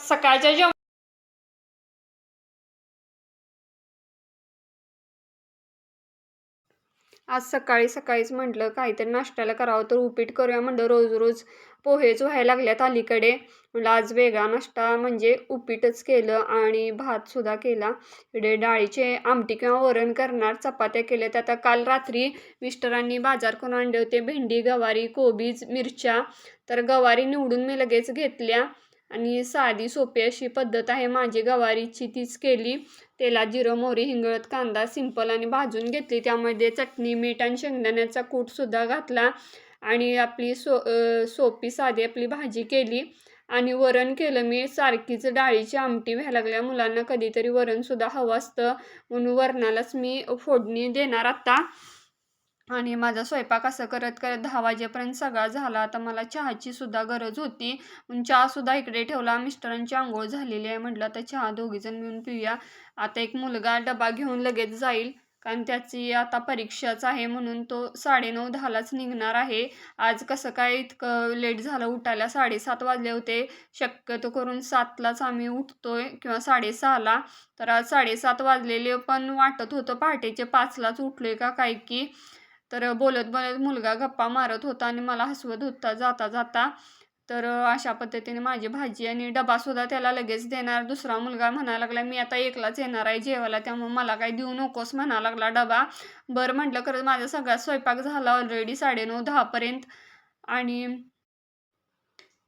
सकाळच्या जेवण आज सकाळी सकाळीच म्हटलं काहीतरी नाश्त्याला करावं तर उपीट करूया म्हटलं रोज रोज पोहेच व्हायला लागल्यात अलीकडे. म्हटलं आज वेगळा नाश्ता म्हणजे उपीटच केलं आणि भातसुद्धा केला. इकडे डाळीचे आमटी किंवा वरण करणार चपात्या केल्या त्या आता काल रात्री मिस्टरांनी बाजार करून आणले होते भेंडी गवारी कोबीज मिरच्या. तर गवारी निवडून मी लगेच घेतल्या. आणि साधी सोपी अशी पद्धत आहे. माझी गवारीची तीच केली. तेलात जिरं मोहरी हिंगळत कांदा सिंपल आणि भाजून घेतली. त्यामध्ये चटणी मीठ आणि शेंगदाण्याचा कूटसुद्धा घातला आणि आपली सो सोपी साधी आपली भाजी केली. आणि वरण केलं. मी सारखीच डाळीची आमटी व्हायला लागल्या. मुलांना कधीतरी वरणसुद्धा हवं असतं. म्हणून वरणालाच मी फोडणी देणार आता. आणि माझा स्वयंपाक असं करत करत दहा वाजेपर्यंत सगळा झाला. आता मला चहाची सुद्धा गरज होती. चहासुद्धा इकडे ठेवला. मिस्टरांची आंघोळ झालेली आहे म्हटलं आता चहा दोघीजण मिळून पिऊया. आता एक मुलगा डबा घेऊन लगेच जाईल. कारण त्याची आता परीक्षाच आहे म्हणून तो साडेनऊ दहालाच निघणार आहे. आज कसं काय इतकं लेट झालं उठायला? साडेसात वाजले होते. शक्यतो करून सातलाच आम्ही उठतोय किंवा साडेसहाला. तर आज साडेसात वाजलेले पण वाटत होतं पहाटेचे पाचलाच उठलोय का काय की तर बोलत बोलत मुलगा गप्पा मारत होता आणि मला हसवत होता जाता जाता. तर अशा पद्धतीने माझी भाजी आणि डबासुद्धा त्याला लगेच देणार. दुसरा मुलगा म्हणायला लागला मी आता एकलाच येणार आहे जेवायला त्यामुळे मला काही देऊ नकोस म्हणायला लागला डबा. बरं म्हटलं खरंच माझा सगळा स्वयंपाक झाला ऑलरेडी साडेनऊ दहापर्यंत आणि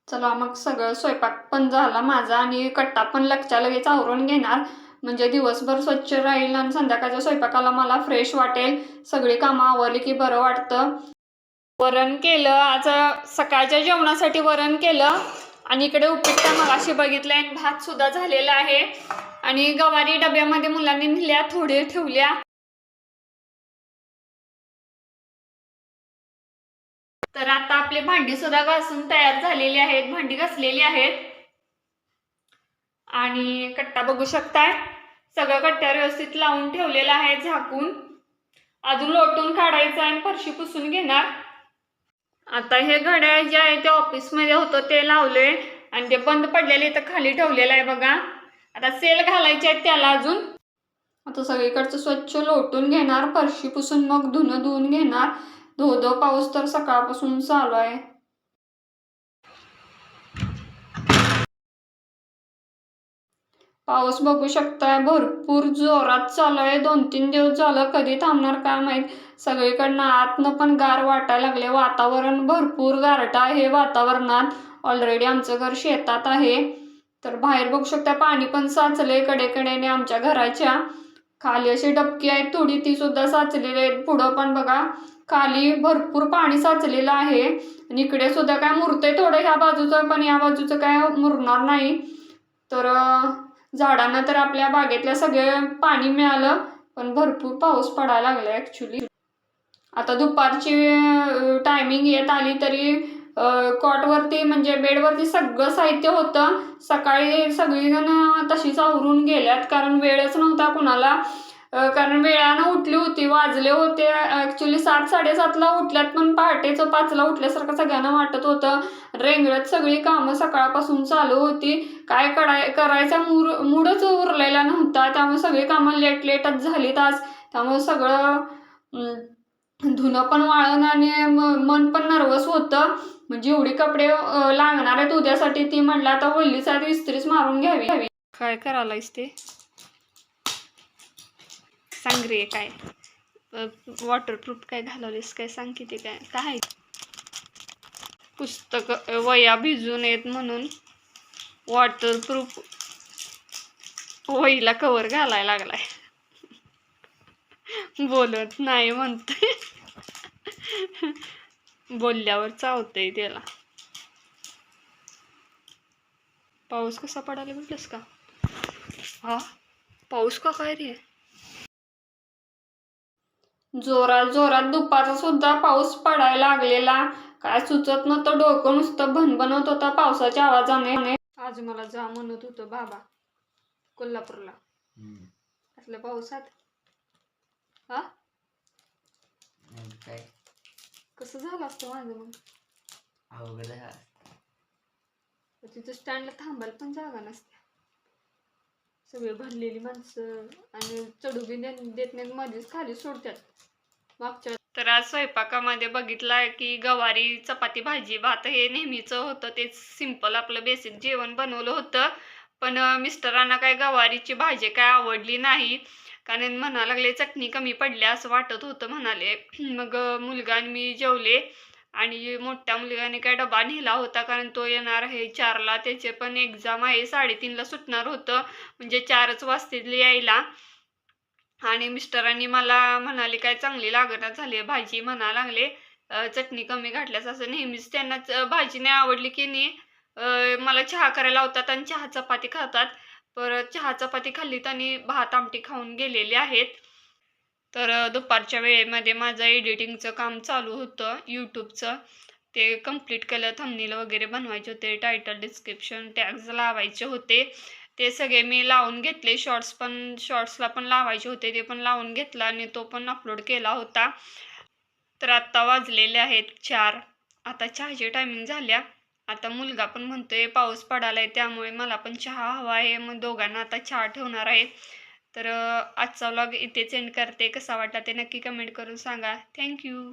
चला मग सगळं स्वयंपाक पण झाला माझा आणि कट्टा पण लक्षा लगेच आवरून घेणार. म्हणजे दिवसभर स्वच्छ राहील आणि संध्याकाळच्या स्वयंपाकाला मला फ्रेश वाटेल. सगळी कामं आवरली की बरं वाटतं. वरण केलं आज सकाळच्या जेवणासाठी वरण केलं. आणि इकडे उपीट मगाशी बघितलं आणि भात सुद्धा झालेला आहे. आणि गवारी डब्यामध्ये मुलांनी नेल्या थोडे ठेवल्या. तर आता आपली भांडी सुद्धा घासून तयार झालेली आहेत भांडी घासलेली आहेत. आणि कट्टा बघू शकताय. सगळं कट्ट्या व्यवस्थित लावून ठेवलेलं आहे झाकून. अजून लोटून काढायचं आणि फरशी पुसून घेणार. आता हे घड्याळ जे आहे ते ऑफिसमध्ये होतं ते लावले आणि ते बंद पडलेले इथं खाली ठेवलेलं आहे बघा. आता सेल घालायचे आहेत त्याला अजून. आता सगळीकडचं स्वच्छ लोटून घेणार फरशी पुसून मग धुणं धुवून घेणार. धो धो पाऊस तर सकाळपासून चालू आहे. पाऊस बघू शकताय भरपूर जोरात चालू आहे दोन तीन दिवस झालं कधी थांबणार काय माहीत? सगळीकडनं आतनं पण गार वाटायला लागले वातावरण भरपूर गारट आहे वातावरणात. ऑलरेडी आमचं घर शेतात आहे. तर बाहेर बघू शकता पाणी पण साचले कडेकडेने आमच्या घराच्या. खाली अशी डबकी आहे थोडी ती सुद्धा साचलेली आहे. पुढं पण बघा खाली भरपूर पाणी साचलेलं आहे. आणि इकडे सुद्धा काय मुरतंय थोडं ह्या बाजूचं पण या बाजूचं काय मुरणार नाही. तर झाडांना तर आपल्या बागेतल्या सगळे पाणी मिळालं पण भरपूर पाऊस पडायला लागला ॲक्च्युली आता दुपारची टायमिंग येत आली तरी कॉटवरती म्हणजे बेडवरती सगळं साहित्य होतं. सकाळी सगळीजण तशीच आवरून गेल्यात कारण वेळच नव्हता कुणाला. कारण वेळानं उठली होती वाजले होते. ॲक्च्युली सात साडेसातला उठल्यात पण पहाटेचं पाचला उठल्यासारखं सगळ्यांना वाटत होतं. रेंगळत सगळी कामं सकाळपासून चालू होती. काय कराय करायचा मूड मूडच उरलेला नव्हता. त्यामुळे सगळी कामं लेट लेटच झालीत आज. त्यामुळे सगळं धुणं पण वाळण आणि मन पण नर्वस होतं. म्हणजे एवढी कपडे लागणार आहेत उद्यासाठी ती म्हणलं आता वल्लीचा इस्त्रीच मारून घ्यावी. काय करायला ते? सांग रे काय? वॉटरप्रूफ काय घालवलीस? काय सांग किती काय? काय पुस्तक वया भिजून येत म्हणून वॉटरप्रूफ वहीला कवर घालायला लागलाय. बोलत नाही म्हणतोय बोलल्यावर चावतंय त्याला. पाऊस कसा पडायला म्हटलंस का? हा? पाऊस का काय रे? जोरात जोरात दुपारचा सुद्धा पाऊस पडायला लागलेला. काय सुचत नव्हतं डोकं नुसतं भनभनत होता पावसाच्या आवाजाने. आज मला जा म्हणत होतं बाबा कोल्हापूरला. असल्या पावसात? हा? काय? कसं झालं असतं माझं मग? अवघड. तिथं स्टँडला थांबायला पण जागा नसते सगळे भरलेली माणसं आणि चढू बी देत देत नाहीत मध्येच खाली सोडतात मागच्या तर आज स्वयंपाकामध्ये बघितलं की गवारी चपाती भाजी भात हे नेहमीचं होतं. तेच सिंपल आपलं बेसिक जेवण बनवलं होतं. पण मिस्टरांना काय गवारीची भाजी काय आवडली नाही. कारण म्हणा लागले चटणी कमी पडली असं वाटत होतं म्हणाले. मग मुलगा आणि मी जेवले. आणि मोठ्या मुलगाने काय डबा नेला होता. कारण तो येणार आहे चारला. त्याचे पण एक्झाम आहे. साडेतीनला सुटणार होतं. म्हणजे चारच वाजतील यायला. आणि मिस्टरांनी मला म्हणाले काय चांगली लागणार झाली आहे भाजी म्हणा लागले. चटणी कमी घातल्यास असं नेहमीच त्यांना भाजी नाही आवडली की नाही. मला चहा करायला लावतात आणि चहा चपाती खातात. परत चहा चपाती खाल्लीत आणि भात आमटी खाऊन गेलेले आहेत. तर दुपारच्या वेळेमध्ये माझं एडिटिंगचं काम चालू होतं यूट्यूबचं. ते कंप्लीट केलं थंबनेल वगैरे बनवायचे होते टायटल डिस्क्रिप्शन टॅग्स लावायचे होते. ते सगळे मी लावून घेतले. शॉर्ट्स पण शॉर्ट्सला पण लावायचे होते. ते पण लावून घेतला आणि तो पण अपलोड केला होता. तर आत्ता वाजलेले आहेत चार. आता चहाची टायमिंग झाल्या. आता मुलगा पण म्हणतोय पाऊस पडालाय त्यामुळे मला पण चहा हवा आहे. मग दोघांना आता चहा ठेवणार आहे. तर आजचा व्लॉग इथेच एंड करते. कसा वाटला ते नक्की कमेंट करून सांगा. थँक्यू